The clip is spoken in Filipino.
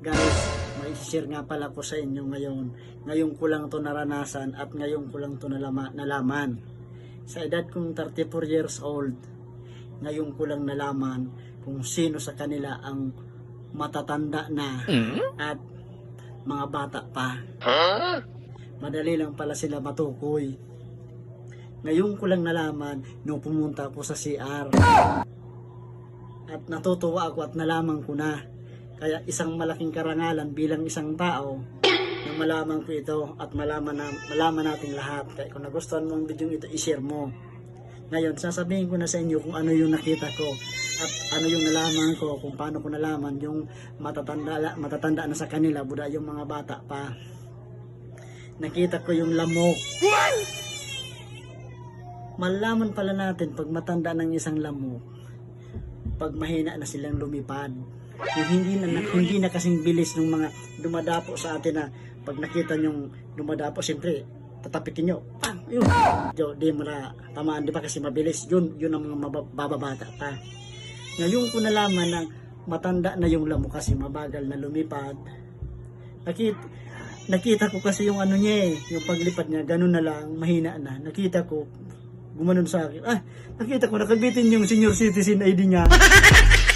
Guys, may share nga pala ko sa inyo ngayon. Ngayon ko lang to naranasan at ngayon ko lang to nalama, nalaman. Sa edad kong 34 years old, ngayon ko lang nalaman kung sino sa kanila ang matatanda na at mga bata pa. Madali lang pala sila matukoy. Ngayon ko lang nalaman nung pumunta ako sa CR. At natutuwa ako at nalaman ko na. Kaya isang malaking karangalan bilang isang tao na malaman ko ito at malaman, na, malaman natin lahat. Kaya kung nagustuhan mo ang video ito, i-share mo. Ngayon, sasabihin ko na sa inyo kung ano yung nakita ko at ano yung nalaman ko, kung paano ko nalaman yung matatanda, matatanda na sa kanila, buda yung mga bata pa. Nakita ko yung lamok. Malaman pala natin pag matanda ng isang lamok, pag mahina na silang lumipad. Yung hindi na, hindi na kasing bilis ng mga dumadapo sa atin na pag nakita nyong dumadapo, siyempre, tatapikin nyo. Pang! Yun! Yo, di mo na tamaan, di ba kasi mabilis. Yun, yun ang mga mabab- bababata pa. Ngayon ko nalaman na matanda na yung lamok kasi mabagal na lumipad. Nakita, nakita ko kasi yung ano niya eh, yung paglipad niya, ganun na lang, mahina na. Nakita ko, gumanon sa akin. Ah, nakita ko, nakabitin yung senior citizen ID niya.